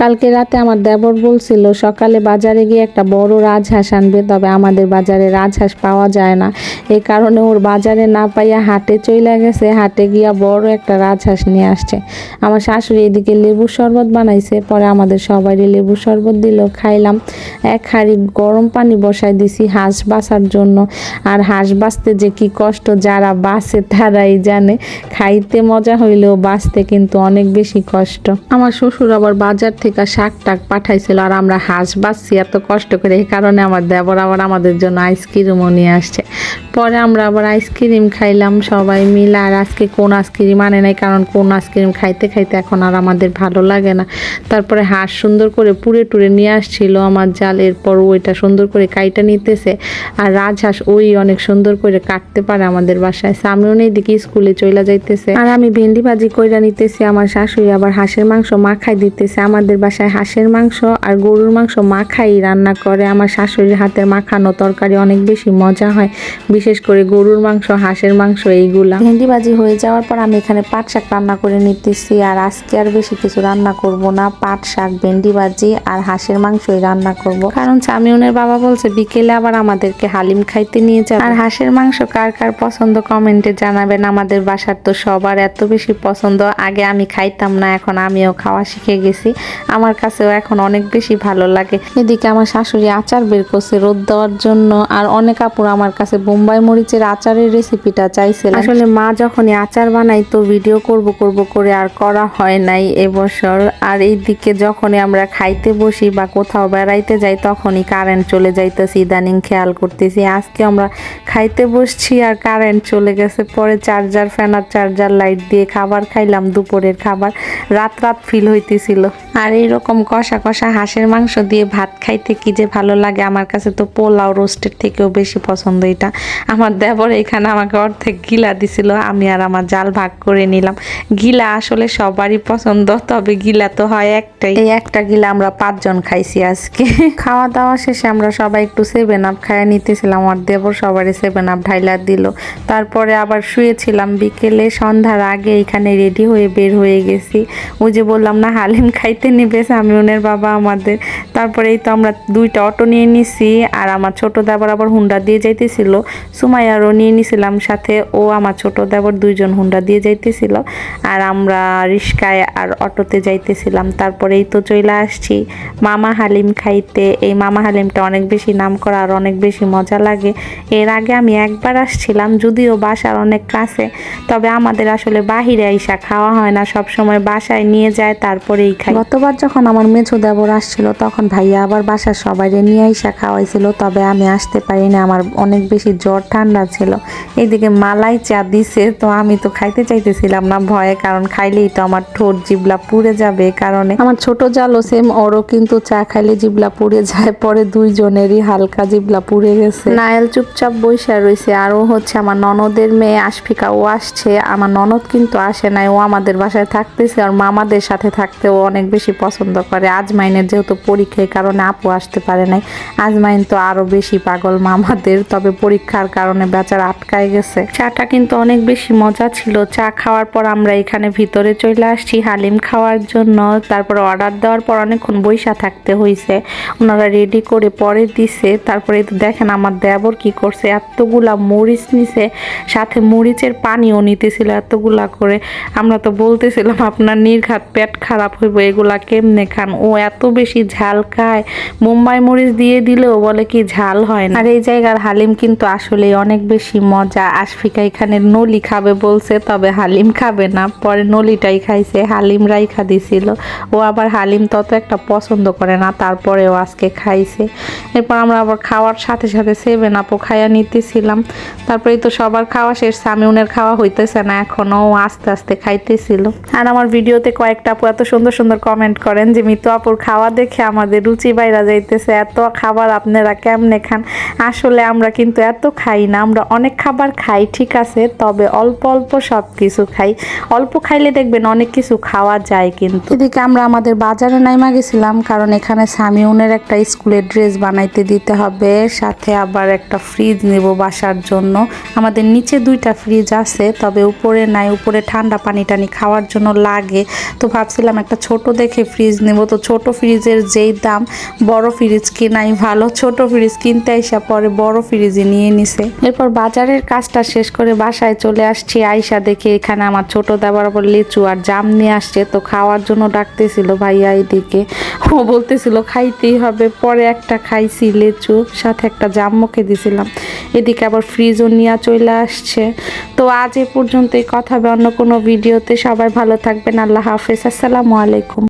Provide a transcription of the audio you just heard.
কালকে রাতে আমার দেবর বলছিল, সকালে বাজারে গিয়ে একটা বড় রাজহাঁস আনবে, তবে আমাদের বাজারে রাজহাঁস পাওয়া যায় না। এই কারণে ওর বাজারে না পাইয়া হাটে চলে গেছে, হাটে গিয়া বড় একটা রাজহাঁস নিয়ে আসছে। আমার শাশুড়ি এদিকে লেবু শরবত বানাইছে, পরে আমাদের সবারই লেবু শরবত দিল, খাইলাম। এক হাঁড়ি গরম পানি বসাই দিছি হাঁস বাসার জন্য। আর হাঁস বাঁচতে যে কি কষ্ট, যারা বাসে তারাই জানে। খাইতে মজা হইলেও বাঁচতে কিন্তু অনেক বেশি কষ্ট। আমার শ্বশুর আবার বাজার থেকে শাক টাক পাঠাইছিল আর আমরা হাঁস বাঁচছি এত কষ্ট করে। এই কারণে আমার দেবর আবার আমাদের জন্য আইসক্রিমও নিয়ে আসছে। পরে আমরা আবার আইসক্রিম খাইলাম সবাই মিলে। আর আজকে কোন আইসক্রিম আনে নাই, কারণ কোন আইসক্রিম খাইতে খাইতে এখন আর আমাদের ভালো লাগে না। তারপরে হাঁস সুন্দর করে পুড়ে টুরে নিয়ে আসছিল আমার জাল, এরপর ওইটা সুন্দর করে কাইটা নিতেছে। আর রাজহাঁস ওই অনেক সুন্দর করে কাটতে পারে আমাদের বাসায়। সামনেও নেই দিকে স্কুলে চলে যাইতেছে। আর আমি ভেন্ডি ভাজি কইরা নিতেছি, আমার শাশুড়ি আবার হাঁসের মাংস মাখাই দিতেছে। আমাদের বাসায় হাঁসের মাংস আর গরুর মাংস মাখাই রান্না করে। আমার শাশুড়ির হাতের মাখানো তরকারি অনেক বেশি মজা হয় বিশেষ করে গরুর মাংস হাঁসের মাংস এইগুলা। ভেন্ডি ভাজি হয়ে যাওয়ার পর আমি এখানে পাট শাক রান্না করে নিতেছি আর আজকে আর বেশি কিছু রান্না করব না। পাট শাক ভেন্ডি ভাজি আর হাঁসের মাংসই রান্না করব। কারণ চামিউনের বাবা বলছে বিকেলে আবার আমাদেরকে হালিম খাইতে নিয়ে যাবে। আর হাঁসের মাংস কার কার পছন্দ কমেন্টে জানাবেন। আমাদের বাসার তো সবার এত বেশি পছন্দ। আগে আমি খাইতাম না এখন আমিও খাওয়া শিখে গেছি। আমার কাছেও এখন অনেক বেশি ভালো লাগে। এদিকে আমার শাশুড়ি আচার বের করছে রোদ দেওয়ার জন্য, আর অনেক আপুর আমার কাছে বোম্বাই মরিচের আচারের রেসিপিটা চাইছিল আসলে মা যখনই আচার বানাই তো ভিডিও করব করব করে আর করা হয় নাই এবছর আর এইদিকে যখনই আমরা খাইতে বসি বা কোথাও বেড়াইতে যাই তখনই কারেন্ট চলে যাইতেছি, ইদানিং খেয়াল করতেছি। আজকে আমরা খাইতে বসছি আর কারেন্ট চলে গেছে, পরে চার্জার ফ্যানার চার্জার লাইট দিয়ে খাবার খাইলাম, দুপুরের খাবার। রাত রাত ফিল হইতেছিল। আর এইরকম কষা কষা হাঁসের মাংস দিয়ে ভাত খাইতে কি যে ভালো লাগে? আমার কাছে তো পোলাও রোস্টের থেকেও বেশি পছন্দ এটা। আমার দেবর এখানে আমাকে অর্ধেক গিলা দিছিল, আমি আর আমার জাল ভাগ করে নিলাম। গিলা আসলে সবারই পছন্দ, তবে গিলা তো হয় একটাই। এই একটা গিলা আমরা পাঁচজন খাইছি আজকে। খাওয়া দাওয়া শেষে আমরা সবাই একটু সেভেন আপ খাইয়া নিতেছিলাম, আমার দেবর সবারই সেভেন আপ ঢাইলা দিল। তারপরে আবার শুয়েছিলাম বিকেলে, সন্ধ্যার আগে এখানে রেডি হয়ে বের হয়ে গেছি। ওই যে বললাম না, হালিম খাইতে নিবে সামিউনের বাবা, আমাদের। তারপরে তো আমরা দুইটা অটো নিয়ে নিছি, আর আমার ছোট দেবর আবার হুন্ডা দিয়ে যাইতেছিল। সুমাইয়ারও নিয়ে নিছিলাম সাথে, ও আমার ছোট দেবর দুইজন হুন্ডা দিয়ে যাইতেছিল। আর আমরা রিস্কায় আর অটোতে যাইতেছিলাম। তারপরে এই তো চলে আসছি, মামা হালিম খাইতে। এই মামা হালিমটা অনেক বেশি নাম করা আর অনেক বেশি মজা লাগে। এর আগে আমি একবার আসছিলাম, যদিও বাসার অনেক কাছে। তবে আমাদের আসলে বাহিরে আইসা খাওয়া হয় না সব সময় বাসায় নিয়ে যায়, তারপরেই খাই। গতবার যখন আমার মেছো দেবর আসছিল, তখন ভাইয়া আবার বাসার সবাই নিয়ে আইসা খাওয়াইছিল, তবে আমি আসতে পারিনি, আমার অনেক বেশি জ্বর ঠান্ডা ছিল। এইদিকে মালাই চা দিছে, তো আমি তো খাইতে চাইতেছিলাম না ভয়ে, কারণ খাইলেই তো আমার ঠোঁট জিবলা পুড়ে যাবে কারণে। আমার ছোট জালও সেম ওরও কিন্তু চা খাইলে জিবলা পুড়ে যায়, পরে দুইজনেরই হালকা জিবলা পুড়ে গেছে। নায়েল চুপচাপ বৈশা রয়েছে আর ও হচ্ছে আমার ননদের মেয়ে আশফিকা, ও আসছে, আমার ননদ কিন্তু আসে নাই, ও আমাদের বাসায় থাকতেছে, আর মামাদের সাথে থাকতে ও অনেক বেশি পছন্দ করে। আজমাইনের যেহেতু পরীক্ষার কারণে আপু আসতে পারে নাই, আজমাইন তো আরও বেশি পাগল মামাদের তবে পরীক্ষার কারণে বেচার আটকায় গেছে। চাটা কিন্তু অনেক বেশি মজা ছিল। চা খাওয়ার পর আমরা এখানে ভিতরে চলে আসছি হালিম খাওয়ার জন্য। তারপর অর্ডার দেওয়ার পর অনেকক্ষণ বৈশা থাকতে হয়েছে ওনারা রেডি করে পরে দিছে। তারপরে তো দেখেন আমার দেবর কি করছে। এতগুলা মরিচ নিছে, সাথে মরিচের পানিও নিতেছিল এতগুলা করে। আমরা তো বলতেছিলাম, আপনার নির্ঘাত পেট খারাপ হইব, এগুলা কেমনে খান? ও এত বেশি ঝাল খায়। মুম্বাই মরিচ দিয়ে দিলেও বলে কি ঝাল হয় না। আর এই জায়গার হালিম কিন্তু আসলে অনেক বেশি মজা। আশফিকা এখানে নলি খাবে বলছে, তবে হালিম খাবে না। পরে নলিটাই খাইছে, হালিম রাইখা দিছিল। ও আবার হালিম তত একটা পছন্দ করে না, তারপরেও আজকে খাইছে। এরপর আমরা আবার খাওয়ার সাথে সাথে সেভেন আপও খাইয়া নিতেছিলাম। তারপরে তো সবার খাওয়া শেষ, সামিউনের খাওয়া হইতেছে না, এখনও আস্তে আস্তে খাইতেছিল। আর আমার ভিডিওতে কয়েকটা আপু এত সুন্দর সুন্দর কমেন্ট করেন যে, মিতু আপুর খাওয়া দেখে আমাদের রুচি বাইরা যাইতেছে। এত খাবার আপনারা কেমনে খান? আসলে আমরা কিন্তু এত খাই না। আমরা অনেক খাবার খাই, ঠিক আছে, তবে অল্প অল্প সব কিছু খাই। অল্প খাইলে দেখবেন অনেক কিছু খাওয়া যায় কিন্তু। এদিকে আমরা আমাদের বাজারে নাইমা গেছিলাম, কারণ এখানে সামিউনের একটা স্কুলের ড্রেস বানাইতে দিতে হবে। সাথে আবার একটা ফ্রিজ নেব বাসার জন্য। আমাদের নিচে দুইটা ফ্রিজ আছে, তবে উপরে নাই। উপরে ঠান্ডা পানি টানি খাওয়ার জন্য লাগে। তো ভাবছিলাম একটা ছোট দেখে ফ্রিজ নেব। তো ছোট ফ্রিজের যেই দাম, বড় ফ্রিজ কিনাই ভালো। ছোট ফ্রিজ কিনতে আইসা পরে বড় ফ্রিজে নিয়ে নিছে। এরপর বাজারের কাজটা শেষ করে বাসায় চলে আসছি। আইসা দেখে এখানে আমার ছোট দাবার আবার লিচু আর জাম নিয়ে আসছে। তো খাওয়ার জন্য ডাকতেছিল ভাইয়া এদিকে। ও বলতেছিল, খাইতেই হবে। পরে একটা খাইছি লিচু, সাথে একটা জাম মুখে দিছিলাম। এদিকে আবার ফ্রিজও নিয়ে চলে আসছে। তো আজ এ পর্যন্তই। কথা হবে অন্য কোনো ভিডিওতে। সবাই ভালো থাকবেন। আল্লাহ হাফেজ। আসসালামু আলাইকুম।